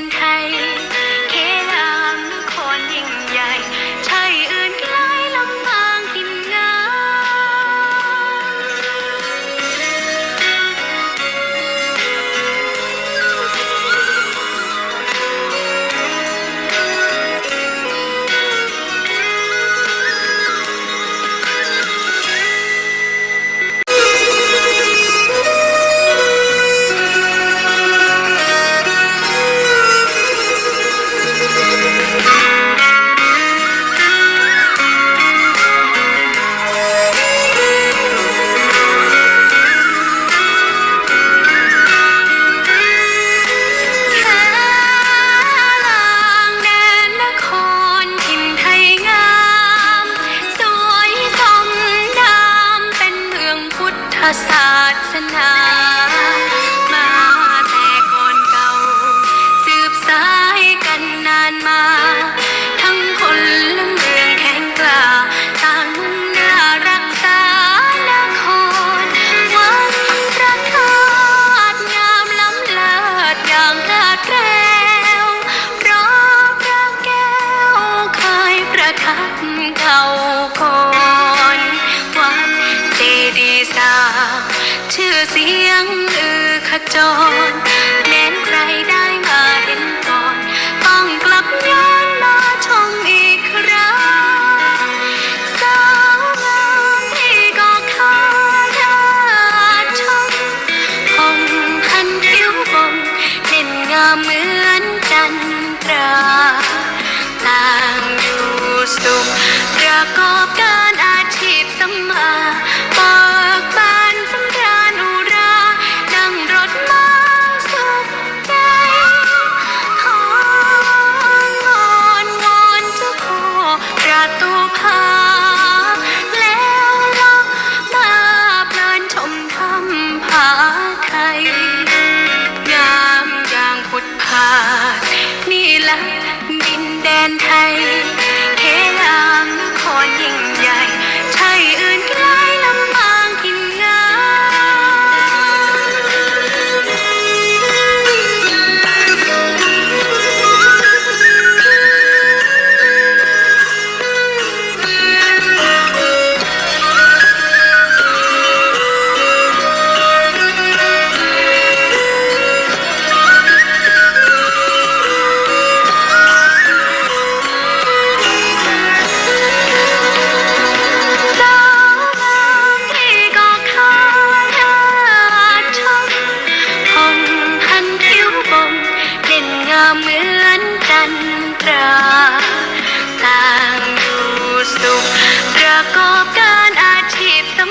นไทย อย่างแคล้วเพาะแก้วเคยประทับเท่าก่นวัดเจดีย์สาชื่อเสียงอือขจร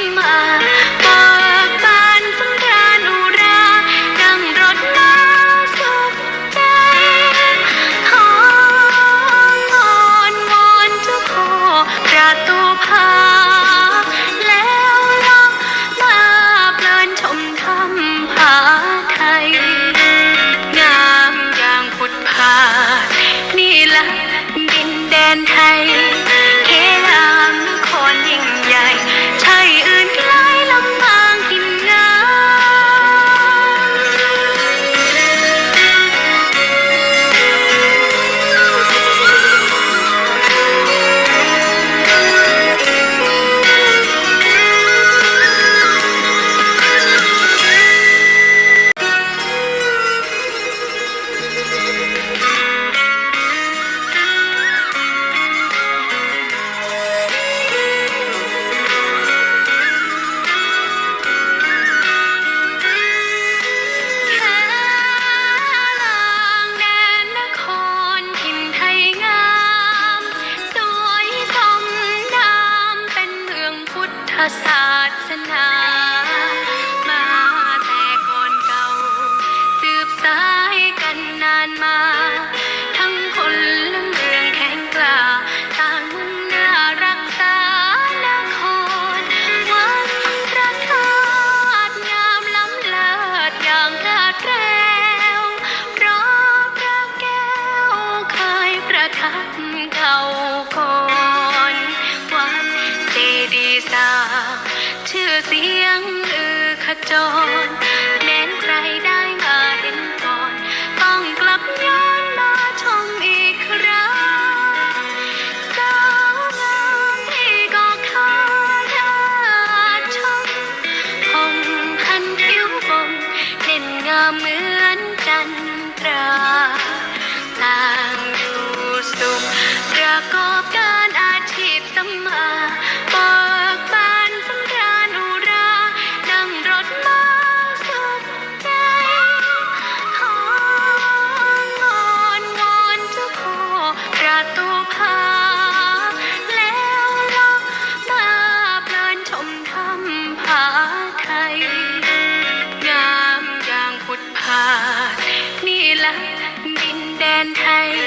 my พุ ลื นแดนไทย